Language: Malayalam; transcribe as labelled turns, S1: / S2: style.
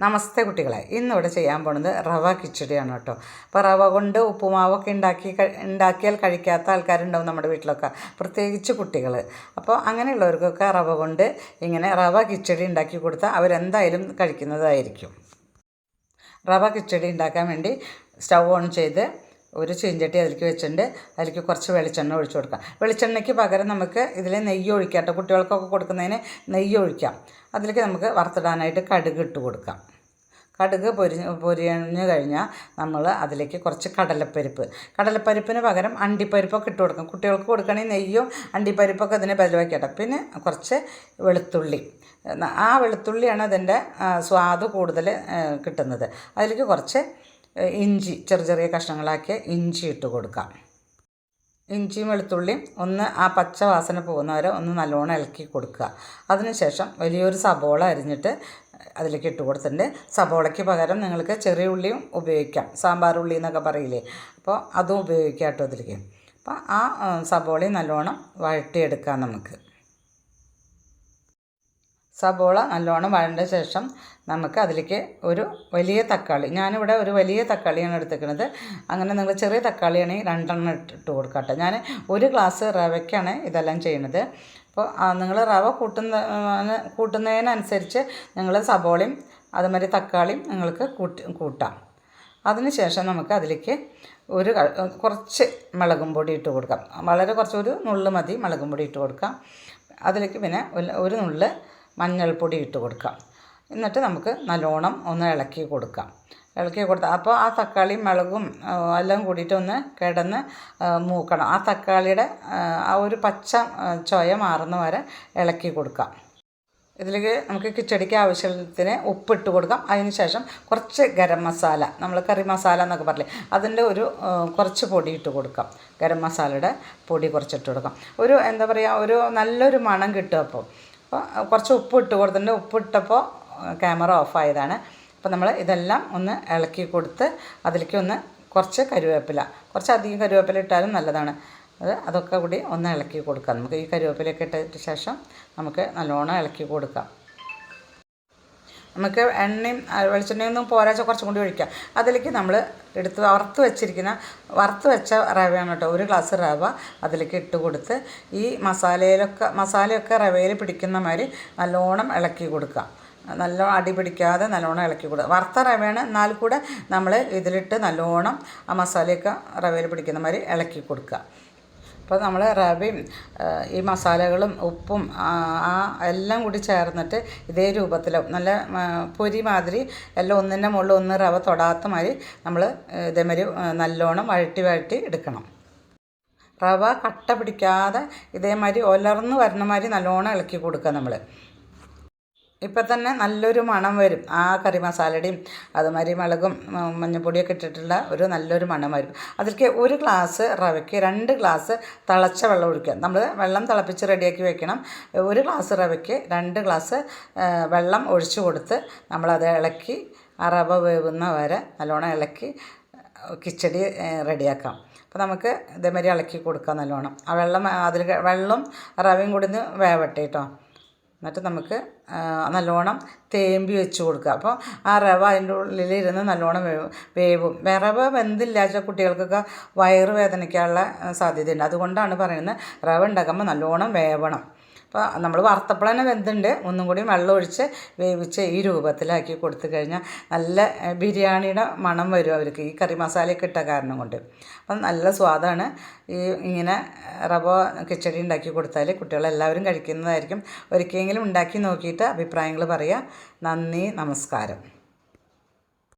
S1: നമസ്തേ കുട്ടികളെ. ഇന്നിവിടെ ചെയ്യാൻ പോണത് റവ കിച്ചടിയാണ് കേട്ടോ. അപ്പോൾ റവ കൊണ്ട് ഉപ്പുമാവൊക്കെ ഉണ്ടാക്കി ഉണ്ടാക്കിയാൽ കഴിക്കാത്ത ആൾക്കാരുണ്ടാവും നമ്മുടെ വീട്ടിലൊക്കെ. പ്രത്യേകിച്ച് കുട്ടികൾ അപ്പോൾ അങ്ങനെയുള്ളവർക്കൊക്കെ റവ കൊണ്ട് ഇങ്ങനെ റവ കിച്ചടി ഉണ്ടാക്കി കൊടുത്താൽ അവരെന്തായാലും കഴിക്കുന്നതായിരിക്കും. റവ കിച്ചടി ഉണ്ടാക്കാൻ വേണ്ടി സ്റ്റൗ ഓൺ ചെയ്ത് ഒരു ചീഞ്ചട്ടി അതിലേക്ക് വെച്ചിട്ടുണ്ട്. അതിലേക്ക് കുറച്ച് വെളിച്ചെണ്ണ ഒഴിച്ചു കൊടുക്കാം. വെളിച്ചെണ്ണയ്ക്ക് പകരം നമുക്ക് ഇതിൽ നെയ്യ് ഒഴിക്കാം കേട്ടോ കുട്ടികൾക്കൊക്കെ കൊടുക്കുന്നതിന് നെയ്യ് ഒഴിക്കാം. അതിലേക്ക് നമുക്ക് വറുത്തിടാനായിട്ട് കടുക് ഇട്ട് കൊടുക്കാം. കടുക് പൊരിഞ്ഞ് പൊരിഞ്ഞു കഴിഞ്ഞാൽ നമ്മൾ അതിലേക്ക് കുറച്ച് കടലപ്പരിപ്പ്. കടലപ്പരിപ്പിന് പകരം അണ്ടിപ്പരിപ്പൊക്കെ ഇട്ട് കൊടുക്കാം. കുട്ടികൾക്ക് കൊടുക്കുകയാണെങ്കിൽ നെയ്യും അണ്ടിപ്പരിപ്പൊക്കെ അതിനെ ബലവാക്കിയിട്ട് പിന്നെ കുറച്ച് വെളുത്തുള്ളി. ആ വെളുത്തുള്ളിയാണ് അതിന്റെ സ്വാദ് കൂടുതൽ കിട്ടുന്നത്. അതിലേക്ക് കുറച്ച് ഇഞ്ചി ചെറിയ ചെറിയ കഷ്ണങ്ങളാക്കിയ ഇഞ്ചി ഇട്ട് കൊടുക്കാം. ഇഞ്ചിയും വെളുത്തുള്ളിയും ഒന്ന് ആ പച്ച വാസന പോകുന്നവരെ ഒന്ന് നല്ലോണം ഇളക്കി കൊടുക്കുക. അതിനുശേഷം വലിയൊരു സബോള അരിഞ്ഞിട്ട് അതിലേക്ക് ഇട്ട് കൊടുത്തിട്ടുണ്ട്. സബോളയ്ക്ക് പകരം നിങ്ങൾക്ക് ചെറിയ ഉള്ളിയും ഉപയോഗിക്കാം. സാമ്പാർ ഉള്ളി എന്നൊക്കെ പറയില്ലേ? അപ്പോൾ അതും ഉപയോഗിക്കാം കേട്ടോ അതിലേക്ക്. അപ്പോൾ ആ ആ, സബോളയും നല്ലോണം വഴട്ടിയെടുക്കാം നമുക്ക്. സബോള നല്ലോണം വഴണ്ട ശേഷം നമുക്ക് അതിലേക്ക് ഒരു വലിയ തക്കാളി. ഞാനിവിടെ ഒരു വലിയ തക്കാളിയാണ് എടുത്തിരിക്കുന്നത്. അങ്ങനെ നിങ്ങൾ ചെറിയ തക്കാളിയാണെങ്കിൽ രണ്ടെണ്ണം ഇട്ട് കൊടുക്കട്ടെ. ഞാൻ ഒരു ഗ്ലാസ് റവയ്ക്കാണ് ഇതെല്ലാം ചെയ്യുന്നത്. അപ്പോൾ നിങ്ങൾ റവ കൂട്ടുന്ന കൂട്ടുന്നതിനനുസരിച്ച് നിങ്ങൾ സബോളയും അതുമാതിരി തക്കാളിയും നിങ്ങൾക്ക് കൂട്ടി കൂട്ടാം. അതിനുശേഷം നമുക്ക് അതിലേക്ക് ഒരു കുറച്ച് മുളകും പൊടി ഇട്ട് കൊടുക്കാം. വളരെ കുറച്ച് ഒരു നുള്ള് മതി മുളകും പൊടി ഇട്ട് കൊടുക്കാം. അതിലേക്ക് പിന്നെ ഒരു- നുള്ള് മഞ്ഞൾപ്പൊടി ഇട്ട് കൊടുക്കാം. എന്നിട്ട് നമുക്ക് നല്ലോണം ഒന്ന് ഇളക്കി കൊടുക്കാം. ഇളക്കി കൊടുത്താൽ അപ്പോൾ ആ തക്കാളിയും മുളകും എല്ലാം കൂടിയിട്ട് ഒന്ന് കിടന്ന് മൂക്കണം. ആ തക്കാളിയുടെ ആ, ഒരു പച്ച ചൊയ മാറുന്ന വരെ ഇളക്കി കൊടുക്കാം. ഇതിലേക്ക് നമുക്ക് കിച്ചടിക്ക് ആവശ്യത്തിന് ഉപ്പിട്ട് കൊടുക്കാം. അതിന് ശേഷം കുറച്ച് ഗരം മസാല നമ്മൾ കറി മസാല എന്നൊക്കെ പറയില്ലേ അതിന്റെ ഒരു കുറച്ച് പൊടി ഇട്ട് കൊടുക്കാം. ഗരം മസാലയുടെ പൊടി കുറച്ചിട്ട് കൊടുക്കാം. ഒരു എന്താ പറയുക ഒരു നല്ലൊരു മണം കിട്ടും അപ്പോൾ. അപ്പോൾ കുറച്ച് ഉപ്പ് ഇട്ട് കൊടുത്തിട്ടുണ്ട് ഉപ്പ് ഇട്ടപ്പോൾ ക്യാമറ ഓഫായതാണ് അപ്പോൾ നമ്മൾ ഇതെല്ലാം ഒന്ന് ഇളക്കി കൊടുത്ത് അതിലേക്ക് ഒന്ന് കുറച്ച് കരുവേപ്പില. കുറച്ച് അധികം കരുവേപ്പില ഇട്ടാലും നല്ലതാണ്. അത് അതൊക്കെ കൂടി ഒന്ന് ഇളക്കി കൊടുക്കാം. നമുക്ക് ഈ കരുവേപ്പിലയൊക്കെ ഇട്ടതിന് ശേഷം നമുക്ക് നല്ലോണം ഇളക്കി കൊടുക്കാം. നമുക്ക് എണ്ണയും വെളിച്ചെണ്ണയൊന്നും പോരാച്ച കുറച്ചും കൂടി ഒഴിക്കാം. അതിലേക്ക് നമ്മൾ എടുത്ത് വറുത്ത് വെച്ചിരിക്കുന്ന വറുത്ത് വെച്ച റവയാണ് കേട്ടോ. ഒരു ഗ്ലാസ് റവ അതിലേക്ക് ഇട്ട് കൊടുത്ത് ഈ മസാലയിലൊക്കെ മസാലയൊക്കെ റവയിൽ പിടിക്കുന്ന മാതിരി നല്ലോണം ഇളക്കി കൊടുക്കുക. നല്ല അടി പിടിക്കാതെ നല്ലോണം ഇളക്കി കൊടുക്കുക. വറുത്ത റവയാണ്. എന്നാൽ കൂടെ നമ്മൾ ഇതിലിട്ട് നല്ലോണം ആ മസാലയൊക്കെ റവയിൽ പിടിക്കുന്ന മാതിരി ഇളക്കി കൊടുക്കുക. അപ്പോൾ നമ്മൾ റവയും ഈ മസാലകളും ഉപ്പും ആ എല്ലാം കൂടി ചേർന്നിട്ട് ഇതേ രൂപത്തിലോ നല്ല പൊരി മാതിരി എല്ലാം ഒന്നിന്റെ മുകളിൽ ഒന്ന് റവ തൊടാത്ത മാതിരി നമ്മൾ ഇതേമാതിരി നല്ലോണം വഴട്ടി വഴട്ടി എടുക്കണം. റവ കട്ട പിടിക്കാതെ ഇതേമാതിരി ഒലർന്ന് വരുന്ന മാതിരി നല്ലോണം ഇളക്കി കൊടുക്കുക നമ്മൾ ഇപ്പം തന്നെ നല്ലൊരു മണം വരും. ആ കറി മസാലയുടെയും അതുമാതിരി മുളകും മഞ്ഞൾപ്പൊടിയൊക്കെ ഇട്ടിട്ടുള്ള ഒരു നല്ലൊരു മണം വരും. അതിലേക്ക് ഒരു ഗ്ലാസ് റവയ്ക്ക് രണ്ട് ഗ്ലാസ് തിളച്ച വെള്ളം ഒഴിക്കുക. നമ്മൾ വെള്ളം തിളപ്പിച്ച് റെഡിയാക്കി വെക്കണം. ഒരു ഗ്ലാസ് റവയ്ക്ക് രണ്ട് ഗ്ലാസ് വെള്ളം ഒഴിച്ച് കൊടുത്ത് നമ്മളത് ഇളക്കി ആ റവ വേവുന്ന വരെ നല്ലോണം ഇളക്കി കിച്ചടി റെഡിയാക്കാം. അപ്പോൾ നമുക്ക് ഇതേമാതിരി ഇളക്കി കൊടുക്കാം നല്ലോണം. ആ വെള്ളം അതിൽ വെള്ളം റവയും കൂടി വേവട്ടെ കേട്ടോ എന്നിട്ട് നമുക്ക് നല്ലോണം തേമ്പി വെച്ച് കൊടുക്കുക. അപ്പോൾ ആ റവ അതിന്റെ ഉള്ളിലിരുന്ന് നല്ലോണം വേവും വേവും. റവ വെന്തില്ലാച്ച കുട്ടികൾക്കൊക്കെ വയറ് സാധ്യതയുണ്ട്. അതുകൊണ്ടാണ് പറയുന്നത് റവ ഉണ്ടാക്കുമ്പോൾ നല്ലോണം വേവണം. അപ്പോൾ നമ്മൾ വറുത്തപ്പോൾ തന്നെ വെന്തുണ്ട്. ഒന്നും കൂടി വെള്ളം ഒഴിച്ച് വേവിച്ച് ഈ രൂപത്തിലാക്കി കൊടുത്തു കഴിഞ്ഞാൽ നല്ല ബിരിയാണിയുടെ മണം വരും അവർക്ക്. ഈ കറി മസാലയൊക്കെ ഇട്ട കാരണം കൊണ്ട്. അപ്പം നല്ല സ്വാദാണ്. ഈ ഇങ്ങനെ റവ കിച്ചടി ഉണ്ടാക്കി കൊടുത്താൽ കുട്ടികളെല്ലാവരും കഴിക്കുന്നതായിരിക്കും. ഒരിക്കലെങ്കിലും ഉണ്ടാക്കി നോക്കിയിട്ട് അഭിപ്രായങ്ങൾ പറയുക നന്ദി നമസ്കാരം.